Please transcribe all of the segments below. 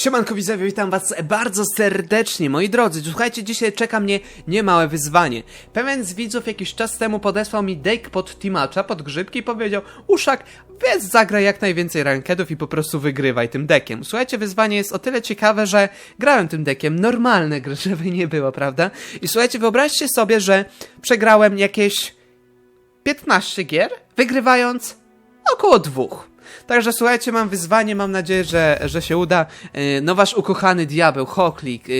Siemanko widzowie, witam was bardzo serdecznie, moi drodzy. Słuchajcie, dzisiaj czeka mnie niemałe wyzwanie. Pewien z widzów jakiś czas temu podesłał mi deck pod Timacza, pod grzybki i powiedział Uszak, weź zagraj jak najwięcej rankedów i po prostu wygrywaj tym deckiem. Słuchajcie, wyzwanie jest o tyle ciekawe, że grałem tym deckiem, normalne gry, żeby nie było, prawda? I słuchajcie, wyobraźcie sobie, że przegrałem jakieś 15 gier, wygrywając około dwóch. Także słuchajcie, mam wyzwanie, mam nadzieję, że, że się uda. Yy, No wasz ukochany diabeł, Hoklik, yy,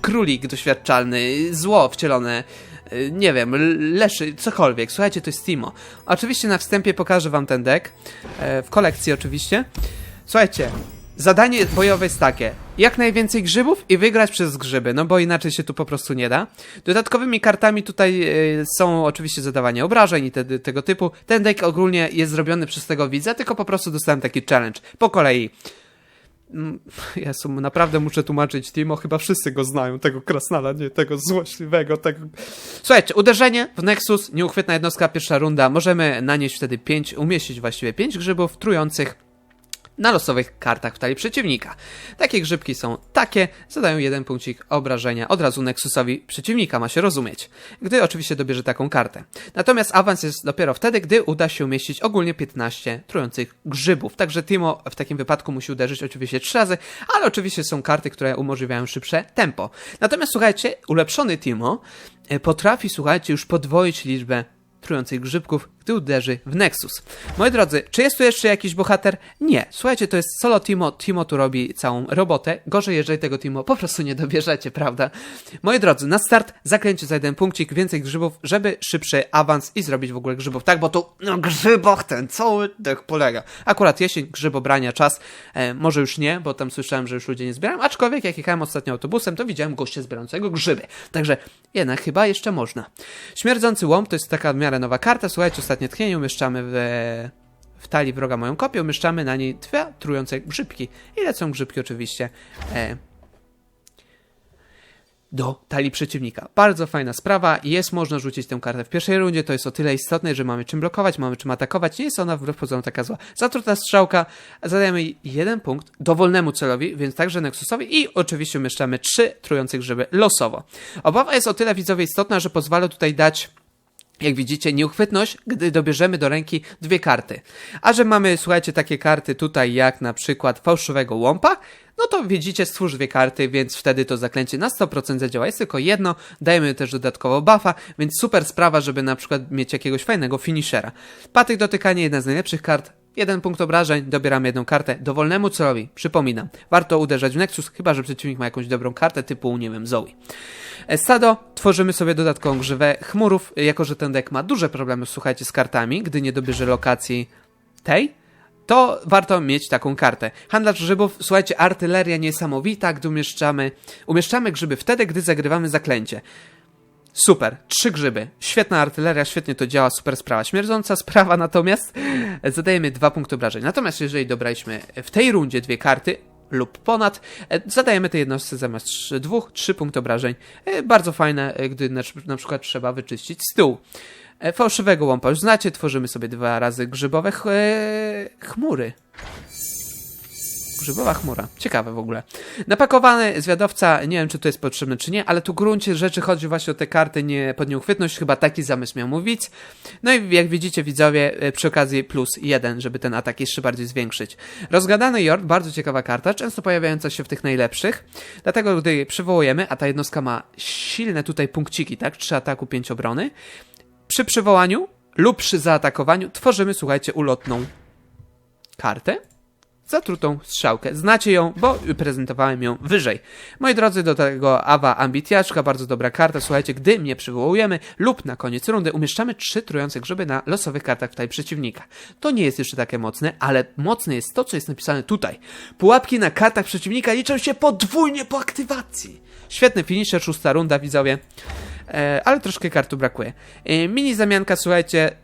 królik doświadczalny, zło wcielone, nie wiem, leszy, cokolwiek. Słuchajcie, to jest Timo. Oczywiście na wstępie pokażę wam ten deck, w kolekcji oczywiście. Słuchajcie, zadanie bojowe jest takie. Jak najwięcej grzybów i wygrać przez grzyby, no bo inaczej się tu po prostu nie da. Dodatkowymi kartami tutaj e, są oczywiście zadawanie obrażeń i te, tego typu. Ten deck ogólnie jest zrobiony przez tego widza, tylko po prostu dostałem taki challenge. Po kolei. Mm, Jezu, naprawdę muszę tłumaczyć Timo, chyba wszyscy go znają, tego krasnala, nie tego złośliwego, tego... Słuchajcie, uderzenie w Nexus, nieuchwytna jednostka, pierwsza runda, możemy nanieść wtedy 5, umieścić właściwie 5 grzybów trujących na losowych kartach w talii przeciwnika. Takie grzybki są takie, zadają jeden punkcik obrażenia od razu Nexusowi przeciwnika, ma się rozumieć, gdy oczywiście dobierze taką kartę. Natomiast awans jest dopiero wtedy, gdy uda się umieścić ogólnie 15 trujących grzybów. Także Timo w takim wypadku musi uderzyć oczywiście 3 razy, ale oczywiście są karty, które umożliwiają szybsze tempo. Natomiast słuchajcie, ulepszony Timo e, potrafi, słuchajcie, już podwoić liczbę trujących grzybków, gdy uderzy w Nexus. Moi drodzy, czy jest tu jeszcze jakiś bohater? Nie. Słuchajcie, to jest solo Timo. Timo tu robi całą robotę. Gorzej, jeżeli tego Timo po prostu nie dobierzecie, prawda? Moi drodzy, na start zaklęcie za jeden punkcik, więcej grzybów, żeby szybszy awans i zrobić w ogóle grzybów. Tak, bo tu na grzybach ten cały dech polega. Akurat jesień, grzybobrania, czas. E, może już nie, bo tam słyszałem, że już ludzie nie zbierają, aczkolwiek jak jechałem ostatnio autobusem, to widziałem gościa zbierającego grzyby. Także jednak chyba jeszcze można. Śmierdzący łom to jest taka w miarę nowa karta. Słuchajcie, ostatnie tchnienie umieszczamy w, w talii wroga moją kopię, umieszczamy na niej dwie trujące grzybki. I lecą grzybki oczywiście e, do talii przeciwnika. Bardzo fajna sprawa. Jest można rzucić tę kartę w pierwszej rundzie. To jest o tyle istotne, że mamy czym blokować, mamy czym atakować. Nie jest ona wbrew pozorom taka zła. Zatruta strzałka. Zadajemy jeden punkt dowolnemu celowi, więc także Nexusowi i oczywiście umieszczamy trzy trujące grzyby losowo. Obawa jest o tyle widzowie istotna, że pozwala tutaj dać jak widzicie, nieuchwytność, gdy dobierzemy do ręki dwie karty. A że mamy, słuchajcie, takie karty tutaj, jak na przykład fałszywego łąpa, no to widzicie, stwórz dwie karty, więc wtedy to zaklęcie na 100% zadziała. Jest tylko jedno, dajemy też dodatkowo buffa, więc super sprawa, żeby na przykład mieć jakiegoś fajnego finishera. Patyk dotykanie, jedna z najlepszych kart, Jeden punkt obrażeń, dobieramy jedną kartę dowolnemu celowi. Przypominam, warto uderzać w Nexus, chyba że przeciwnik ma jakąś dobrą kartę typu, nie wiem, Zoe. E, Stado, tworzymy sobie dodatkową grzywę chmurów, jako że ten deck ma duże problemy, słuchajcie, z kartami, gdy nie dobierze lokacji tej, to warto mieć taką kartę. Handlarz grzybów, słuchajcie, artyleria niesamowita, gdy umieszczamy, umieszczamy grzyby wtedy, gdy zagrywamy zaklęcie. Super, trzy grzyby. Świetna artyleria, świetnie to działa, super sprawa. Śmierdząca sprawa natomiast zadajemy dwa punkty obrażeń. Natomiast jeżeli dobraliśmy w tej rundzie dwie karty lub ponad, e, zadajemy tej jednostce zamiast dwóch, trzy punkty obrażeń. E, Bardzo fajne, e, gdy na, przykład trzeba wyczyścić stół. Fałszywego łąpa już znacie, tworzymy sobie dwa razy grzybowe ch chmury. Grzybowa chmura. Ciekawe w ogóle. Napakowany zwiadowca, nie wiem czy to jest potrzebne czy nie, ale tu w gruncie rzeczy chodzi właśnie o te karty nie, pod nieuchwytność, chyba taki zamysł miał mówić. No i jak widzicie widzowie, e, przy okazji plus jeden, żeby ten atak jeszcze bardziej zwiększyć. Rozgadany Jord, bardzo ciekawa karta, często pojawiająca się w tych najlepszych, dlatego gdy przywołujemy, a ta jednostka ma silne tutaj punkciki, tak? 3 ataku, 5 obrony, przy przywołaniu lub przy zaatakowaniu tworzymy, słuchajcie, ulotną kartę zatrutą strzałkę. Znacie ją, bo prezentowałem ją wyżej. Moi drodzy, do tego Awa Ambitiaczka, bardzo dobra karta. Słuchajcie, gdy mnie przywołujemy lub na koniec rundy umieszczamy trzy trujące grzyby na losowych kartach tutaj przeciwnika. To nie jest jeszcze takie mocne, ale mocne jest to, co jest napisane tutaj. Pułapki na kartach przeciwnika liczą się podwójnie po aktywacji. Świetny finisher, szósta runda, widzowie. E, ale troszkę kartu brakuje. E, mini zamianka, słuchajcie,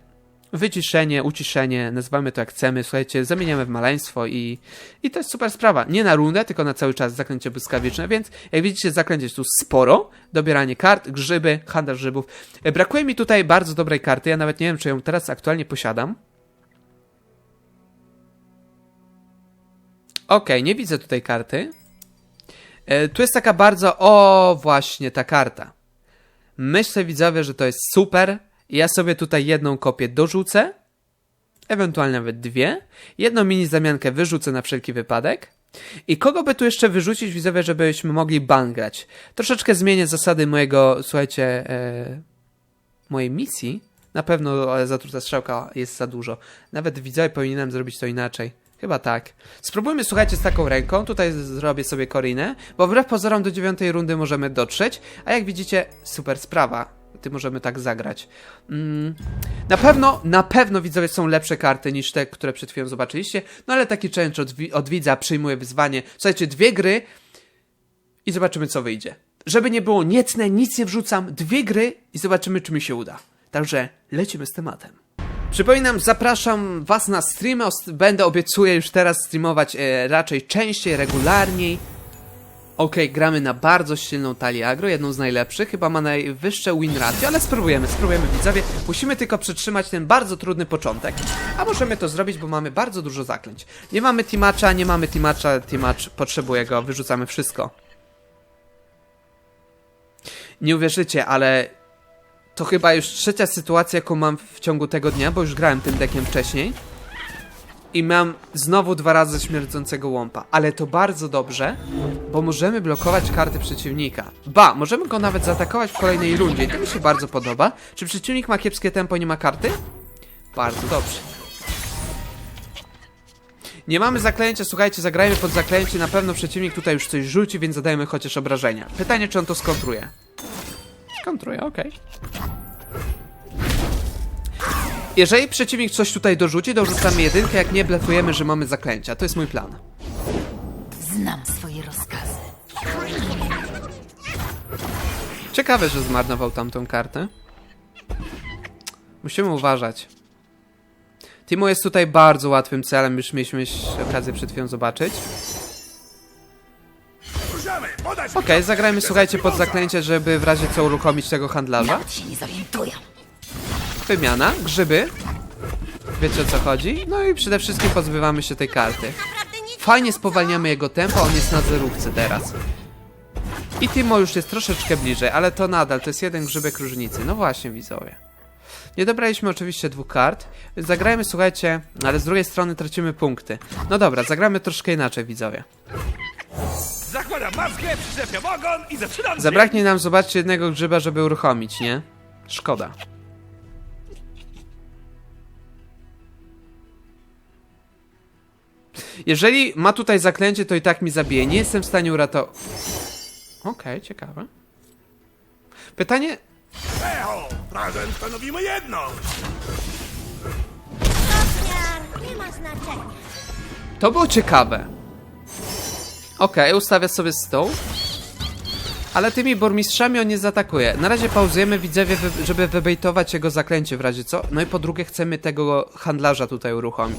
wyciszenie, uciszenie, nazywamy to jak chcemy, słuchajcie, zamieniamy w maleństwo i, i to jest super sprawa. Nie na rundę, tylko na cały czas zaklęcie błyskawiczne, więc jak widzicie, zaklęcie jest tu sporo, dobieranie kart, grzyby, handel grzybów. E, Brakuje mi tutaj bardzo dobrej karty, ja nawet nie wiem, czy ją teraz aktualnie posiadam. Okej, nie widzę tutaj karty. E, tu jest taka bardzo. O, właśnie ta karta. Myślę, widzowie, że to jest super. Ja sobie tutaj jedną kopię dorzucę. Ewentualnie nawet dwie. Jedną mini zamiankę wyrzucę na wszelki wypadek. I kogo by tu jeszcze wyrzucić, widzowie, żebyśmy mogli ban grać? Troszeczkę zmienię zasady mojego, słuchajcie, e, mojej misji. Na pewno zatruta strzałka jest za dużo. Nawet widzowie powinienem zrobić to inaczej. Chyba tak. Spróbujmy, słuchajcie, z taką ręką. Tutaj zrobię sobie Korinę, bo wbrew pozorom do dziewiątej rundy możemy dotrzeć, a jak widzicie, super sprawa. Ty możemy tak zagrać. Mm, na pewno, na pewno widzowie są lepsze karty niż te, które przed chwilą zobaczyliście, no ale taki challenge od, od widza przyjmuje wyzwanie. Słuchajcie, dwie gry i zobaczymy, co wyjdzie. Żeby nie było niecne, nic nie wrzucam, dwie gry i zobaczymy, czy mi się uda. Także lecimy z tematem. Przypominam, zapraszam Was na streamy. Będę, obiecuję już teraz streamować e, raczej częściej, regularniej. Okej, gramy na bardzo silną talię agro, jedną z najlepszych, chyba ma najwyższe win ratio, ale spróbujemy, spróbujemy widzowie. Musimy tylko przetrzymać ten bardzo trudny początek, a możemy to zrobić, bo mamy bardzo dużo zaklęć. Nie mamy teamacza, nie mamy teamacza, teamacz potrzebuje go, wyrzucamy wszystko. Nie uwierzycie, ale to chyba już trzecia sytuacja, jaką mam w ciągu tego dnia, bo już grałem tym dekiem wcześniej. I mam znowu dwa razy śmierdzącego łąpa. Ale to bardzo dobrze, bo możemy blokować karty przeciwnika. Ba, możemy go nawet zaatakować w kolejnej rundzie to mi się bardzo podoba. Czy przeciwnik ma kiepskie tempo i nie ma karty? Bardzo dobrze. Nie mamy zaklęcia, słuchajcie, zagrajmy pod zaklęcie. Na pewno przeciwnik tutaj już coś rzuci, więc zadajmy chociaż obrażenia. Pytanie, czy on to skontruje. Skontruje, okej. Jeżeli przeciwnik coś tutaj dorzuci, dorzucamy jedynkę, jak nie blefujemy, że mamy zaklęcia. To jest mój plan. Znam swoje rozkazy. Ciekawe, że zmarnował tamtą kartę. Musimy uważać. Timo jest tutaj bardzo łatwym celem, już mieliśmy okazję przed chwilą zobaczyć. Okej, zagrajmy, słuchajcie, pod zaklęcie, żeby w razie co uruchomić tego handlarza. Nawet się nie zorientują. Wymiana, grzyby. Wiecie o co chodzi? No i przede wszystkim pozbywamy się tej karty. Fajnie spowalniamy jego tempo, on jest na zerówce teraz. I Timo już jest troszeczkę bliżej, ale to nadal, to jest jeden grzybek różnicy. No właśnie, widzowie. Nie dobraliśmy oczywiście dwóch kart, więc zagrajmy, słuchajcie, ale z drugiej strony tracimy punkty. No dobra, zagramy troszkę inaczej, widzowie. Zakładam maskę, przyczepiam ogon i zaczynam Zabraknie nam, zobaczcie, jednego grzyba, żeby uruchomić, nie? Szkoda. Jeżeli ma tutaj zaklęcie, to i tak mi zabije. Nie jestem w stanie uratować. Okej, ciekawe. Pytanie. Echo! Razem stanowimy jedno! Nie ma znaczenia. To było ciekawe. Okej, ustawię sobie stół. Ale tymi burmistrzami on nie zaatakuje. Na razie pauzujemy widzowie, żeby wybejtować jego zaklęcie w razie co. No i po drugie chcemy tego handlarza tutaj uruchomić.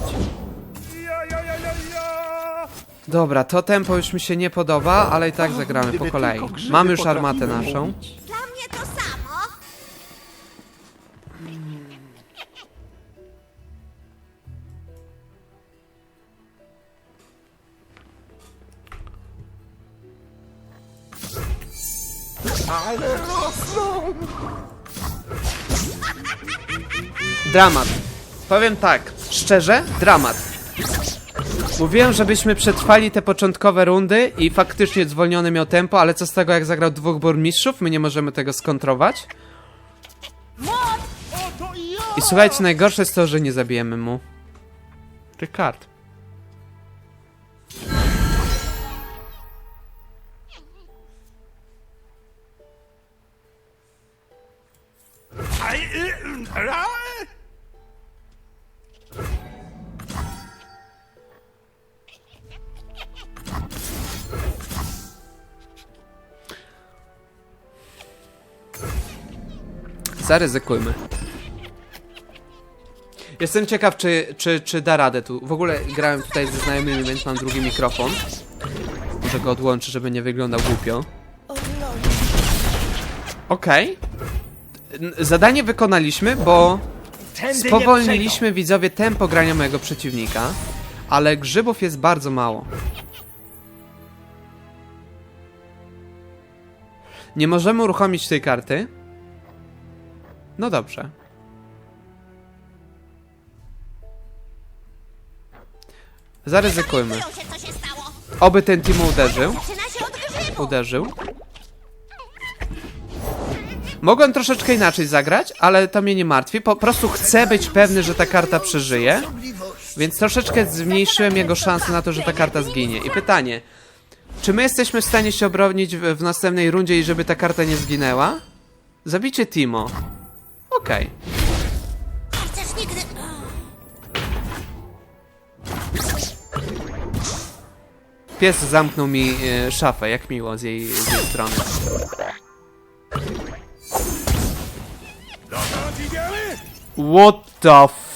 Dobra, to tempo już mi się nie podoba, ale i tak zagramy po kolei. Mamy już armatę naszą. Dla mnie to samo. Dramat. Powiem tak, szczerze, dramat. Mówiłem, żebyśmy przetrwali te początkowe rundy i faktycznie zwolniony miał tempo, ale co z tego jak zagrał dwóch burmistrzów? My nie możemy tego skontrować. I słuchajcie, najgorsze jest to, że nie zabijemy mu tych kart. Zaryzykujmy. Jestem ciekaw, czy, czy, czy da radę tu. W ogóle grałem tutaj ze znajomymi, więc mam drugi mikrofon. Może go odłączę, żeby nie wyglądał głupio. Okej. N- Zadanie wykonaliśmy, bo spowolniliśmy widzowie tempo grania mojego przeciwnika. ale grzybów jest bardzo mało. Nie możemy uruchomić tej karty. No dobrze. Zaryzykujmy. Oby ten Timo uderzył. Uderzył. Mogłem troszeczkę inaczej zagrać, ale to mnie nie martwi. Po prostu chcę być pewny, że ta karta przeżyje. Więc troszeczkę zmniejszyłem jego szanse na to, że ta karta zginie. I pytanie. Czy my jesteśmy w stanie się obronić w, w następnej rundzie i żeby ta karta nie zginęła? Zabicie Timo. Okej. Chcesz nigdy... Pies zamknął mi e, szafę, jak miło z jej, z jej strony. Dokąd idziemy? What the f...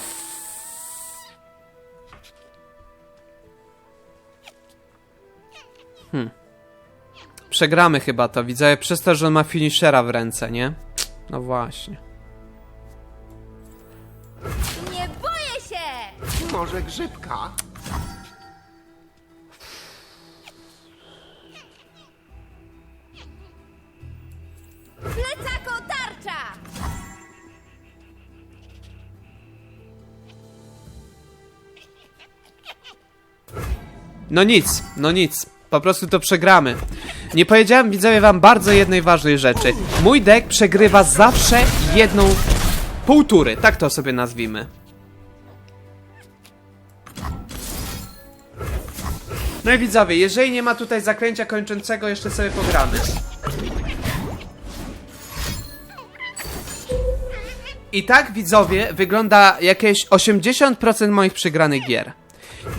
Hmm. Przegramy chyba to, widzę, przez to, że on ma finishera w ręce, nie? No właśnie. Może grzybka? Plecako tarcza! No nic, no nic. Po prostu to przegramy. Nie powiedziałem, widzowie, wam bardzo jednej ważnej rzeczy. Mój deck przegrywa zawsze jedną półtury, tak to sobie nazwijmy. No i widzowie, jeżeli nie ma tutaj zaklęcia kończącego, jeszcze sobie pogramy. I tak, widzowie, wygląda jakieś 80% moich przegranych gier.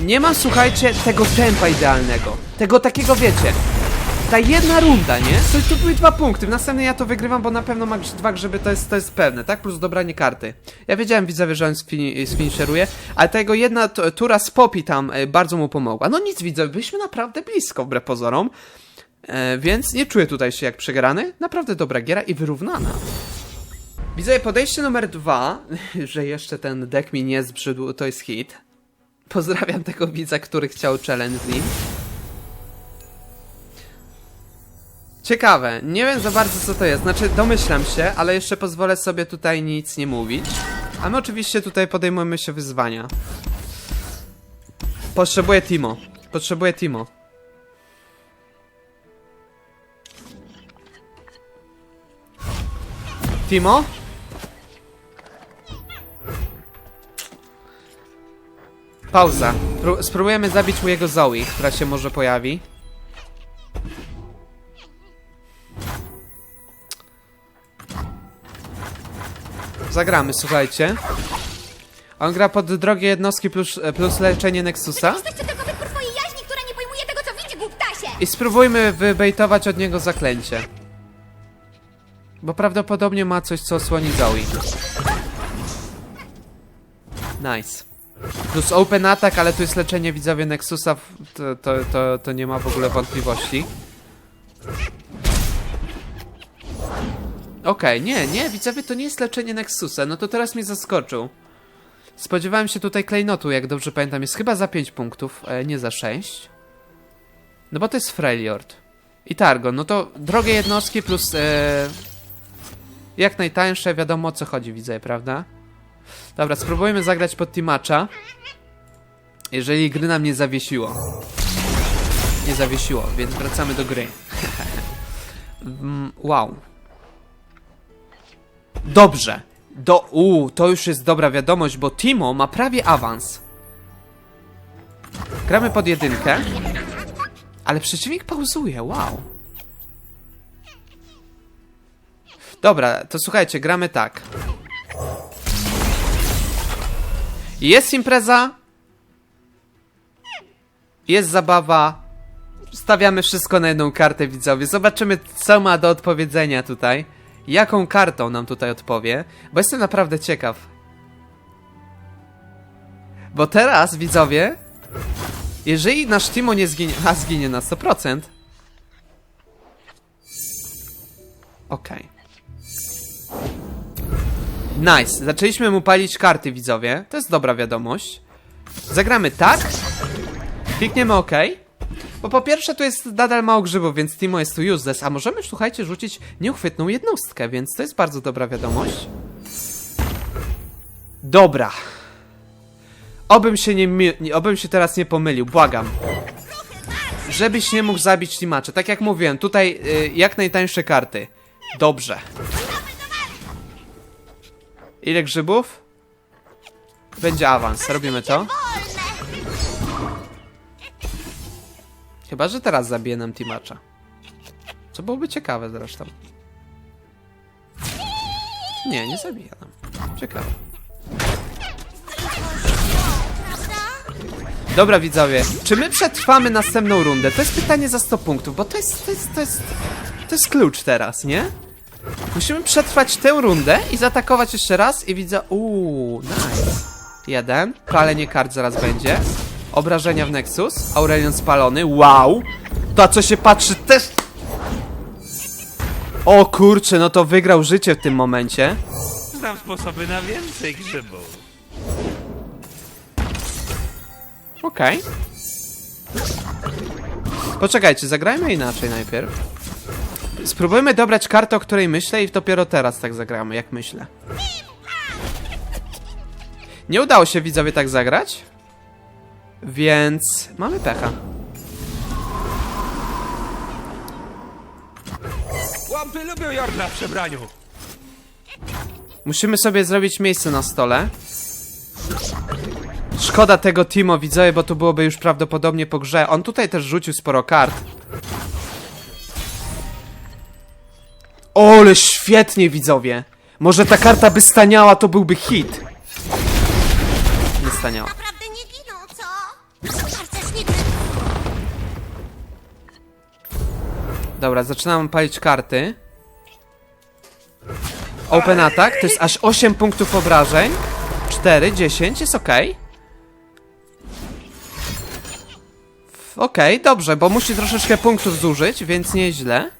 Nie ma, słuchajcie, tego tempa idealnego. Tego takiego, wiecie, ta jedna runda, nie? To, to były dwa punkty. W następnej ja to wygrywam, bo na pewno ma grz- dwa grzyby, to jest, to jest pewne, tak? Plus dobranie karty. Ja wiedziałem, widzowie, że on sfini- sfinisheruje, ale ta jego jedna tura z Poppy tam e, bardzo mu pomogła. No nic, widzowie, byliśmy naprawdę blisko, wbrew pozorom. E, więc nie czuję tutaj się jak przegrany. Naprawdę dobra giera i wyrównana. Widzę podejście numer dwa, że jeszcze ten deck mi nie zbrzydł, to jest hit. Pozdrawiam tego widza, który chciał challenge z nim. Ciekawe, nie wiem za bardzo co to jest, znaczy domyślam się, ale jeszcze pozwolę sobie tutaj nic nie mówić. A my oczywiście tutaj podejmujemy się wyzwania. Potrzebuję Timo. Potrzebuję Timo. Timo? Pauza. Pró- spróbujemy zabić mu jego Zoe, która się może pojawi. Zagramy, słuchajcie. On gra pod drogie jednostki plus, plus leczenie Nexusa. Jesteście tylko wytwór twojej jaźni, która nie pojmuje tego, co widzi, głuptasie! I spróbujmy wybejtować od niego zaklęcie. Bo prawdopodobnie ma coś, co osłoni Zoe. Nice. Plus open attack, ale tu jest leczenie widzowie Nexusa, to, to, to, to nie ma w ogóle wątpliwości. Okej, nie, nie, widzowie, to nie jest leczenie Nexusa, no to teraz mnie zaskoczył. Spodziewałem się tutaj klejnotu, jak dobrze pamiętam, jest chyba za 5 punktów, e, nie za 6. No bo to jest Freljord. I Targon, no to drogie jednostki plus e, jak najtańsze, wiadomo o co chodzi, widzę, prawda? Dobra, spróbujmy zagrać pod Timacza. Jeżeli gry nam nie zawiesiło. Nie zawiesiło, więc wracamy do gry. Mm, wow. Dobrze. Do, uu, to już jest dobra wiadomość, bo Timo ma prawie awans. Gramy pod jedynkę. Ale przeciwnik pauzuje, wow. Dobra, to słuchajcie, gramy tak. Jest impreza. Jest zabawa. Stawiamy wszystko na jedną kartę, widzowie. Zobaczymy, co ma do odpowiedzenia tutaj. Jaką kartą nam tutaj odpowie. Bo jestem naprawdę ciekaw. Bo teraz, widzowie, jeżeli nasz Timo nie zginie, a zginie na 100%. Okej. Nice. Zaczęliśmy mu palić karty, widzowie. To jest dobra wiadomość. Zagramy tak. Klikniemy OK. Bo po pierwsze tu jest nadal mało grzybów, więc Timo jest tu useless, a możemy, słuchajcie, rzucić nieuchwytną jednostkę, więc to jest bardzo dobra wiadomość. Dobra. Obym się nie, obym się teraz nie pomylił, błagam. Żebyś nie mógł zabić Timacza. Tak jak mówiłem, tutaj y, jak najtańsze karty. Dobrze. Ile grzybów? Będzie awans, robimy to. Chyba, że teraz zabije nam Timacza. Co byłoby ciekawe zresztą. Nie, nie zabija nam. Ciekawe. Dobra widzowie, czy my przetrwamy następną rundę? To jest pytanie za 100 punktów, bo to jest, to jest, to jest, to jest klucz teraz, nie? Musimy przetrwać tę rundę i zaatakować jeszcze raz i widzę, uuu, nice. Jeden, palenie kart zaraz będzie. Obrażenia w Nexus, Aurelion spalony, wow. To co się patrzy też... O kurczę, no to wygrał życie w tym momencie. Znam sposoby na więcej grzybów. Okej. Poczekajcie, zagrajmy inaczej najpierw. Spróbujmy dobrać kartę, o której myślę i dopiero teraz tak zagramy, jak myślę. Nie udało się widzowie tak zagrać. Więc mamy pecha. Łampy lubią Jorna w przebraniu. Musimy sobie zrobić miejsce na stole. Szkoda tego Timo, widzowie, bo to byłoby już prawdopodobnie po grze. On tutaj też rzucił sporo kart. Ole, świetnie, widzowie. Może ta karta by staniała, to byłby hit. Nie staniała. Dobra, zaczynamy palić karty. Open attack, to jest aż 8 punktów obrażeń. 4, 10, jest ok. Okej, dobrze, bo musi troszeczkę punktów zużyć, więc nieźle.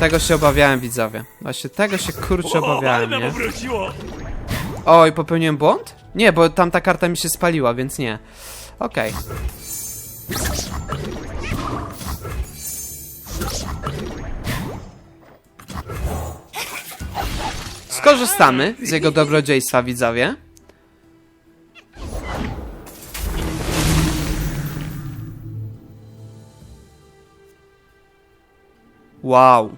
Tego się obawiałem, widzowie. Właśnie tego się kurczę obawiałem, nie? Oj, popełniłem błąd? Nie, bo tamta karta mi się spaliła, więc nie. Okej. Skorzystamy z jego dobrodziejstwa, widzowie. Wow.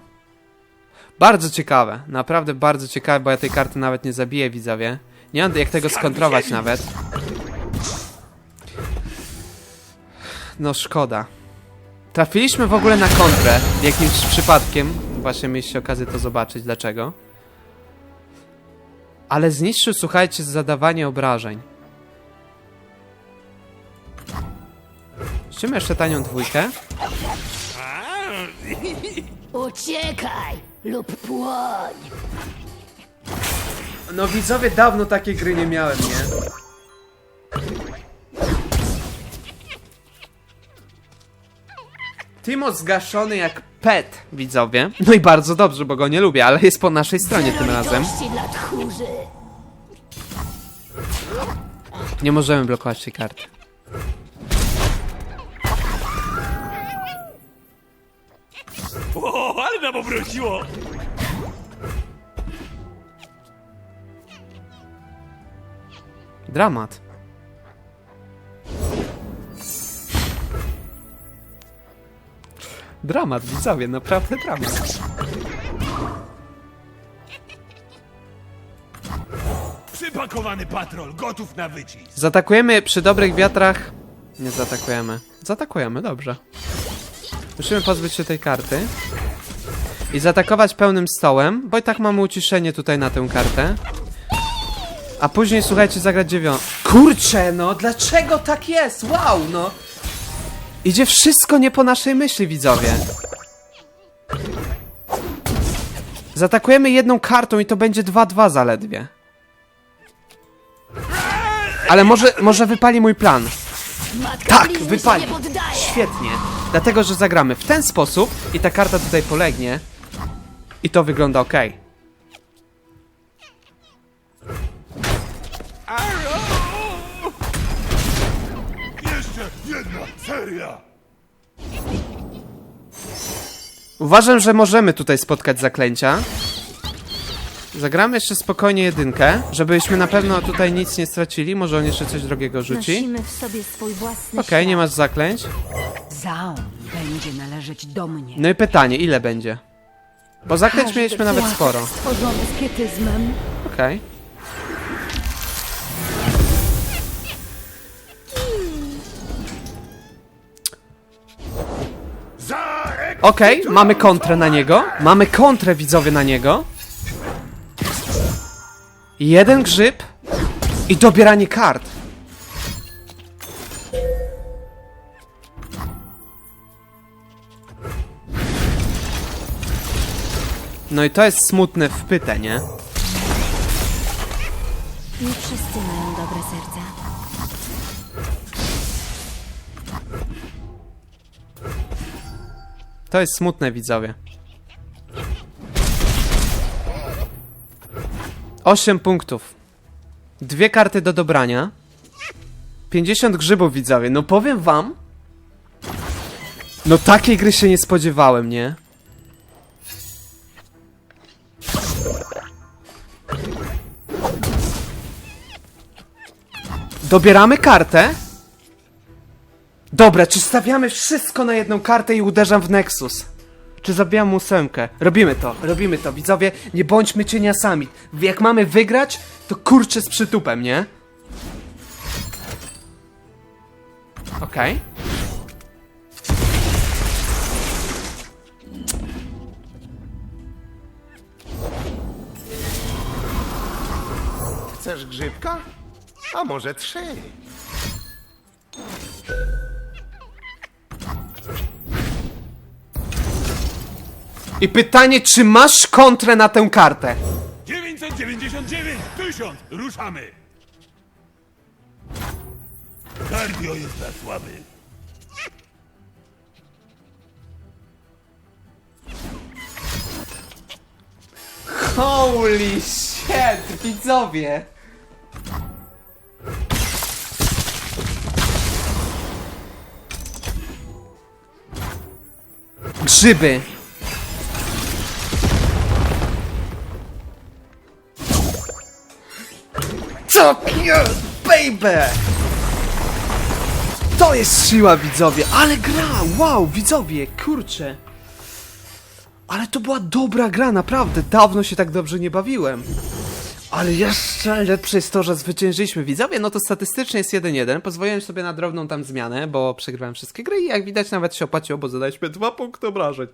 Bardzo ciekawe, naprawdę bardzo ciekawe, bo ja tej karty nawet nie zabiję, widzowie. Nie mam jak tego skontrować nawet. No szkoda. Trafiliśmy w ogóle na kontrę, jakimś przypadkiem. Właśnie mieliście okazję to zobaczyć, dlaczego. Ale zniszczył, słuchajcie, zadawanie obrażeń. Ściemy jeszcze tanią dwójkę. Uciekaj lub płoń. No widzowie, dawno takiej gry nie miałem, nie? Timo zgaszony jak pet, widzowie. No i bardzo dobrze, bo go nie lubię, ale jest po naszej stronie tym razem. Litości dla tchórzy. Nie możemy blokować tej karty. Nam obróciło. Dramat. Dramat, widzowie, naprawdę dramat. Przypakowany patrol, gotów na wycisk. Zaatakujemy przy dobrych wiatrach. Nie zaatakujemy. Zaatakujemy, dobrze. Musimy pozbyć się tej karty. I zaatakować pełnym stołem, bo i tak mamy uciszenie tutaj na tę kartę. A później, słuchajcie, zagrać dziewią... Kurczę, no, dlaczego tak jest? Wow, no. Idzie wszystko nie po naszej myśli, widzowie. Zaatakujemy jedną kartą i to będzie 2-2 zaledwie. Ale może, może wypali mój plan. Matka Tak, wypali. Świetnie. Dlatego, że zagramy w ten sposób i ta karta tutaj polegnie. I to wygląda ok. Arrow! Jedna seria! Uważam, że możemy tutaj spotkać zaklęcia. Zagramy jeszcze spokojnie jedynkę, żebyśmy na pewno tutaj nic nie stracili. Może on jeszcze coś drogiego rzuci. Nosimy w sobie swój własny Okej, nie świat. masz zaklęć. Zaun będzie należeć do mnie. No i pytanie, ile będzie? Bo Każdy mieliśmy nawet sporo. Stworzony z. Okej. Ek... Okej, mamy kontrę na niego. Mamy kontrę widzowie na niego. Jeden grzyb i dobieranie kart. No i to jest smutne wpyte, nie? Nie wszyscy mają dobre serca. To jest smutne, widzowie. 8 punktów. Dwie karty do dobrania. 50 grzybów, widzowie. No powiem wam. No takiej gry się nie spodziewałem, nie? Dobieramy kartę. Dobra, czy stawiamy wszystko na jedną kartę i uderzam w Nexus? Czy zabijam ósemkę? Robimy to, robimy to, widzowie, nie bądźmy cieniasami. Jak mamy wygrać, to kurczę z przytupem, nie? Okej. Chcesz grzybka? A może trzy? I pytanie, czy masz kontrę na tę kartę? 999 tysiąc! Ruszamy! Cardio jest za słaby. Holy shit, widzowie! Grzyby. Jest, baby! To jest siła, widzowie, ale gra, wow, widzowie, kurczę. Ale to była dobra gra, naprawdę. Dawno się tak dobrze nie bawiłem. Ale jeszcze lepsze jest to, że zwyciężyliśmy widzowie, no to statystycznie jest 1-1. Pozwoliłem sobie na drobną tam zmianę, bo przegrywałem wszystkie gry i jak widać nawet się opłaciło, bo zadaliśmy dwa punkty obrażeń.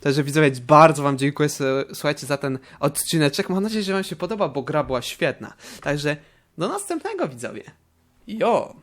Także widzowie, bardzo wam dziękuję, słuchajcie, za ten odcineczek. Mam nadzieję, że wam się podoba, bo gra była świetna. Także do następnego widzowie. Jo!